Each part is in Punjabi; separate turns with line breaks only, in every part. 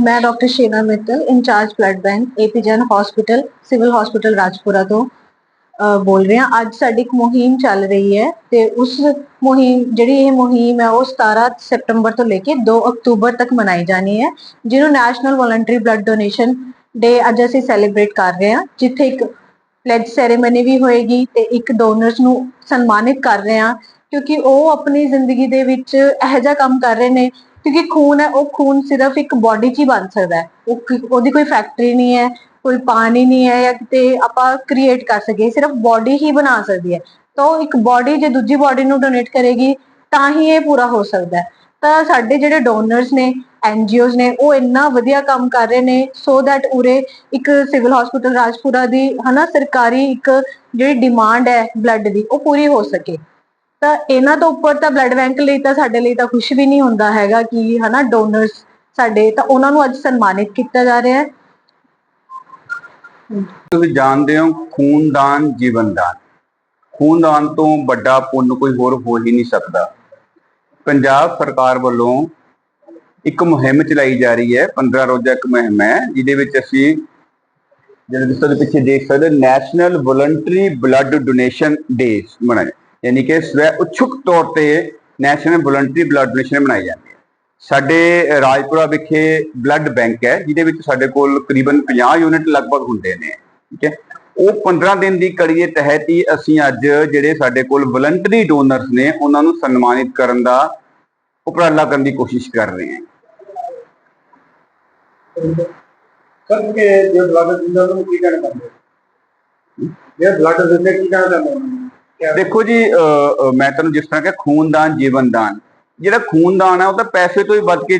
ਮੈਂ doctor Sheena Mittal incharge blood bank ਏਪੀਜਨ hospital civil hospital Rajpura ਤੋਂ ਬੋਲ ਰਹੀ ਹਾਂ। ਅੱਜ ਸਾਡੀ ਇੱਕ ਮੁਹਿੰਮ ਚੱਲ ਰਹੀ ਹੈ ਤੇ ਉਸ ਮੁਹਿੰਮ, ਜਿਹੜੀ ਇਹ ਮੁਹਿੰਮ ਹੈ, ਉਹ 17 ਸਤੰਬਰ ਤੋਂ ਲੈ ਕੇ 2 ਅਕਤੂਬਰ ਤੱਕ ਮਨਾਈ ਜਾਣੀ ਹੈ, ਜਿਹਨੂੰ national voluntary blood donation day ਅੱਜ ਅਸੀਂ ਸੈਲੀਬ੍ਰੇਟ ਕਰ ਰਹੇ ਹਾਂ। ਜਿੱਥੇ ਇੱਕ ਪਲੇਜ ਸੈਰੇਮਨੀ ਵੀ ਹੋਏਗੀ ਤੇ ਇੱਕ ਡੋਨਰਸ ਨੂੰ ਸਨਮਾਨਿਤ ਕਰ ਰਹੇ ਹਾਂ, ਕਿਉਂਕਿ ਉਹ ਆਪਣੀ ਜ਼ਿੰਦਗੀ ਦੇ ਵਿੱਚ ਇਹੋ ਜਿਹਾ ਕੰਮ ਕਰ ਰਹੇ ਨੇ ਕਿਉਂਕਿ ਖੂਨ ਹੈ, ਉਹ ਖੂਨ ਸਿਰਫ ਇੱਕ ਬਾਡੀ 'ਚ ਹੀ ਬਣ ਸਕਦਾ ਹੈ। ਉਹ ਉਹਦੀ ਕੋਈ ਫੈਕਟਰੀ ਨਹੀਂ ਹੈ, ਕੋਈ ਪਾਣੀ ਨਹੀਂ ਹੈ ਜਾਂ ਕਿਤੇ ਆਪਾਂ ਕ੍ਰੀਏਟ ਕਰ ਸਕੀਏ, ਸਿਰਫ ਬਾਡੀ ਹੀ ਬਣਾ ਸਕਦੀ ਹੈ। ਤਾਂ ਇੱਕ ਬਾਡੀ ਜੇ ਦੂਜੀ ਬਾਡੀ ਨੂੰ ਡੋਨੇਟ ਕਰੇਗੀ, ਤਾਂ ਹੀ ਇਹ ਪੂਰਾ ਹੋ ਸਕਦਾ ਹੈ। ਤਾਂ ਸਾਡੇ ਜਿਹੜੇ ਡੋਨਰਸ ਨੇ ਐਨਜੀਓਜ਼ ਨੇ, ਉਹ ਇੰਨਾ ਵਧੀਆ ਕੰਮ ਕਰ ਰਹੇ ਨੇ ਸੋ ਦੈਟ ਉਰੇ ਇੱਕ ਸਿਵਲ ਹਸਪੀਟਲ ਰਾਜਪੁਰਾ ਦੀ ਹਨਾ, ਸਰਕਾਰੀ ਇੱਕ ਜਿਹੜੀ ਡਿਮਾਂਡ ਹੈ ਬਲੱਡ ਦੀ, ਉਹ ਪੂਰੀ ਹੋ ਸਕੇ। ਤਾਂ ਇਹਨਾਂ ਤੋਂ ਉੱਪਰ ਤਾਂ ਬਲੱਡ ਬੈਂਕ ਲਈ ਤਾਂ ਸਾਡੇ ਲਈ ਤਾਂ ਕੁਝ ਵੀ ਨਹੀਂ ਹੁੰਦਾ ਹੈਗਾ ਕਿ ਹਨਾ ਡੋਨਰਸ ਸਾਡੇ, ਤਾਂ ਉਹਨਾਂ ਨੂੰ ਅੱਜ ਸਨਮਾਨਿਤ ਕੀਤਾ ਜਾ ਰਿਹਾ ਹੈ।
ਤੁਸੀਂ ਜਾਣਦੇ ਹੋ ਖੂਨਦਾਨ, ਜੀਵਨਦਾਨ। ਖੂਨਦਾਨ ਤੋਂ ਵੱਡਾ ਪੁੰਨ ਕੋਈ ਹੋਰ ਹੋ ਹੀ ਨਹੀਂ ਸਕਦਾ। ਪੰਜਾਬ ਸਰਕਾਰ ਵੱਲੋਂ ਇੱਕ ਮੁਹਿੰਮ ਚਲਾਈ ਜਾ ਰਹੀ ਹੈ 15 ਰੋਜ਼ਾ ਇੱਕ ਮੁਹਿੰਮ ਹੈ, ਜਿਹਦੇ ਵਿੱਚ ਅਸੀਂ ਜਿਹੜੇ ਤੁਸੀਂ ਪਿੱਛੇ ਦੇਖ ਸਕਦੇ national voluntary blood donation day ਮਨਾਏ। ਯਾਨੀ ਕਿ ਸਵੈ ਉਛੁਕ ਤੌਰ ਤੇ ਨੈਸ਼ਨਲ ਵੋਲੰਟਰੀ ਬਲੱਡ ਡੋਨੇਸ਼ਨ ਮਨਾਈ ਜਾਂਦੀ ਹੈ। ਸਾਡੇ ਰਾਜਪੁਰਾ ਵਿਖੇ ਬਲੱਡ ਬੈਂਕ ਹੈ, ਜਿਹਦੇ ਵਿੱਚ ਸਾਡੇ ਕੋਲ ਕਰੀਬਨ 50 ਯੂਨਿਟ ਲਗਭਗ ਹੁੰਦੇ ਨੇ, ਠੀਕ ਹੈ। ਉਹ 15 ਦਿਨ ਦੀ ਕੜੀ ਦੇ ਤਹਿਤ ਹੀ ਅਸੀਂ ਅੱਜ ਜਿਹੜੇ ਸਾਡੇ ਕੋਲ ਵਲੰਟਰੀ ਡੋਨਰਸ ਨੇ, ਉਹਨਾਂ ਨੂੰ ਸਨਮਾਨਿਤ ਕਰਨ ਦਾ ਉਪਰਾਲਾ ਕਰਨ ਦੀ ਕੋਸ਼ਿਸ਼ ਕਰ ਰਹੇ ਹਾਂ।
ਸਰ, ਕਿ ਜੋ ਬਲੱਡ ਦਿੰਦਾ ਉਹਨੂੰ ਕੀ ਕਹਿਣਾ ਚਾਹੁੰਦੇ ਹੋ? ਬਲੱਡ ਦਿੰਦੇ ਕੀ ਕਹਿਣਾ ਚਾਹੁੰਦੇ
ਦੇਖੋ ਜੀ ਅਹ, ਮੈਂ ਤੁਹਾਨੂੰ ਜਿਸ ਤਰ੍ਹਾਂ ਕਿ ਖੂਨਦਾਨ ਜੀਵਨਦਾਨ। ਜਿਹੜਾ ਖੂਨਦਾਨ ਹੈ ਉਹ ਤਾਂ ਪੈਸੇ ਤੋਂ ਹੀ ਵੱਧ ਕੇ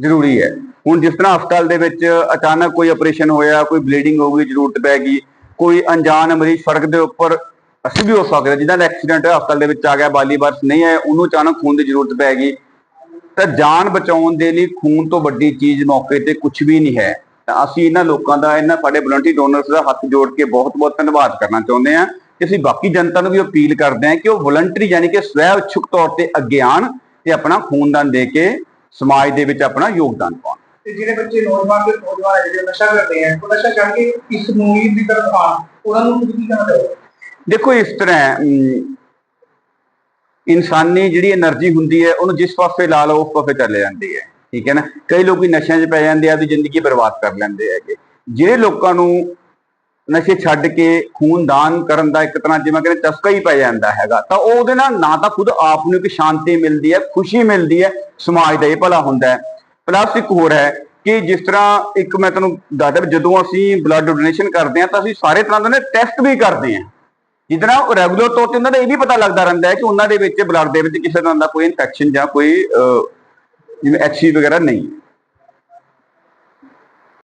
ਜ਼ਰੂਰੀ ਹੈ। ਹੁਣ ਜਿਸ ਤਰ੍ਹਾਂ ਹਸਪਤਾਲ ਦੇ ਵਿੱਚ ਅਚਾਨਕ ਕੋਈ ਆਪਰੇਸ਼ਨ ਹੋਇਆ ਕੋਈ ਬਲੀਡਿੰਗ ਹੋ ਗਈ ਜ਼ਰੂਰਤ ਪੈ ਗਈ ਕੋਈ ਅਣਜਾਣ ਮਰੀਜ਼ ਸੜਕ ਦੇ ਉੱਪਰ ਅਸੀਂ ਵੀ ਹੋ ਸਕਦਾ ਦਾ ਐਕਸੀਡੈਂਟ ਹੈ ਹਸਪਤਾਲ ਦੇ ਵਿੱਚ ਆ ਗਿਆ ਬਾਲੀ ਬਰਸ ਨਹੀਂ ਹੈ ਉਹਨੂੰ ਅਚਾਨਕ ਖੂਨ ਦੀ ਜ਼ਰੂਰਤ ਪੈ ਗਈ। ਤਾਂ ਜਾਨ ਬਚਾਉਣ ਦੇ ਲਈ ਖੂਨ ਤੋਂ ਵੱਡੀ ਚੀਜ਼ ਮੌਕੇ ਤੇ ਕੁਝ ਵੀ ਨਹੀਂ ਹੈ। ਤਾਂ ਅਸੀਂ ਇਹਨਾਂ ਲੋਕਾਂ ਦਾ ਇਹਨਾਂ ਸਾਡੇ ਵਲੰਟੀਅਰ ਡੋਨਰਸ ਦਾ ਹੱਥ ਜੋੜ ਕੇ ਬਹੁਤ-ਬਹੁਤ ਧੰਨਵਾਦ ਕਰਨਾ ਚਾਹੁੰਦੇ ਹਾਂ। ਤੇ ਅਸੀਂ ਬਾਕੀ ਜਨਤਾ ਨੂੰ ਵੀ ਅਪੀਲ ਕਰਦੇ ਹਾਂ ਕਿ ਉਹ ਵਲੰਟਰੀ ਯਾਨੀ ਕਿ ਸਵੈ ਉਤਸ਼ੁਕ ਤੌਰ ਤੇ ਅੱਗੇ ਆਣ ਤੇ ਆਪਣਾ ਖੂਨਦਾਨ ਦੇ ਕੇ ਸਮਾਜ ਦੇ ਵਿੱਚ ਆਪਣਾ ਯੋਗਦਾਨ ਪਾਉਣ।
ਤੇ ਜਿਹੜੇ ਬੱਚੇ ਨੌਜਵਾਨ ਤੇ ਨੌਜਵਾਨ ਜਿਹੜੇ ਨਸ਼ਾ ਕਰਦੇ ਆ ਉਹ ਨਸ਼ਾ ਛੱਡ ਇਸ ਨੂੰ ਕੁਝ ਕੀ
ਦੇਖੋ ਇਸ ਤਰ੍ਹਾਂ ਇਨਸਾਨੀ ਜਿਹੜੀ એનર્ਜੀ ਹੁੰਦੀ ਹੈ ਉਹਨੂੰ ਜਿਸ ਪਾਸੇ ਲਾ ਲਓ ਉਸ ਪਾਸੇ ਚਲੇ ਜਾਂਦੀ ਹੈ। ਠੀਕ ਹੈ ਨਾ? ਕਈ ਲੋਕੀ ਨਸ਼ਿਆਂ 'ਚ ਪੈ ਜਾਂਦੇ ਆ ਤੇ ਜ਼ਿੰਦਗੀ ਬਰਬਾਦ ਕਰ ਲੈਂਦੇ ਹੈਗੇ। ਜਿਹੜੇ ਲੋਕਾਂ ਨੂੰ ਨਸ਼ੇ ਛੱਡ ਕੇ ਖੂਨਦਾਨ ਕਰਨ ਦਾ ਇੱਕ ਤਰ੍ਹਾਂ ਜਿਵੇਂ ਕਹਿੰਦੇ ਚਸਕਾ ਹੀ ਪੈ ਜਾਂਦਾ ਹੈਗਾ। ਤਾਂ ਉਹ ਉਹਦੇ ਨਾਲ ਨਾ ਤਾਂ ਖੁਦ ਆਪ ਨੂੰ ਇੱਕ ਸ਼ਾਂਤੀ ਮਿਲਦੀ ਹੈ, ਖੁਸ਼ੀ ਮਿਲਦੀ ਹੈ, ਸਮਾਜ ਦਾ ਇਹ ਭਲਾ ਹੁੰਦਾ ਹੈ। ਪਲੱਸ ਇੱਕ ਹੋਰ ਹੈ ਕਿ ਜਿਸ ਤਰ੍ਹਾਂ ਇੱਕ ਮੈਂ ਤੁਹਾਨੂੰ ਦੱਸਦਾ ਵੀ ਜਦੋਂ ਅਸੀਂ ਬਲੱਡ ਡੋਨੇਸ਼ਨ ਕਰਦੇ ਹਾਂ ਤਾਂ ਅਸੀਂ ਸਾਰੇ ਤਰ੍ਹਾਂ ਦੇ ਟੈਸਟ ਵੀ ਕਰਦੇ ਹਾਂ। ਜਿਹਦੇ ਨਾਲ ਰੈਗੂਲਰ ਤੌਰ ਤੇ ਉਹਨਾਂ ਦਾ ਇਹ ਵੀ ਪਤਾ ਲੱਗਦਾ ਰਹਿੰਦਾ ਹੈ ਕਿ ਉਹਨਾਂ ਦੇ ਵਿੱਚ ਬਲੱਡ ਦੇ ਵਿੱਚ ਕਿਸੇ ਤਰ੍ਹਾਂ ਦਾ ਕੋਈ ਇਨਫੈਕਸ਼ਨ ਜਾਂ ਕੋਈ ਜਿਵੇਂ ਐਚਸੀ ਵਗੈਰਾ ਨਹੀਂ।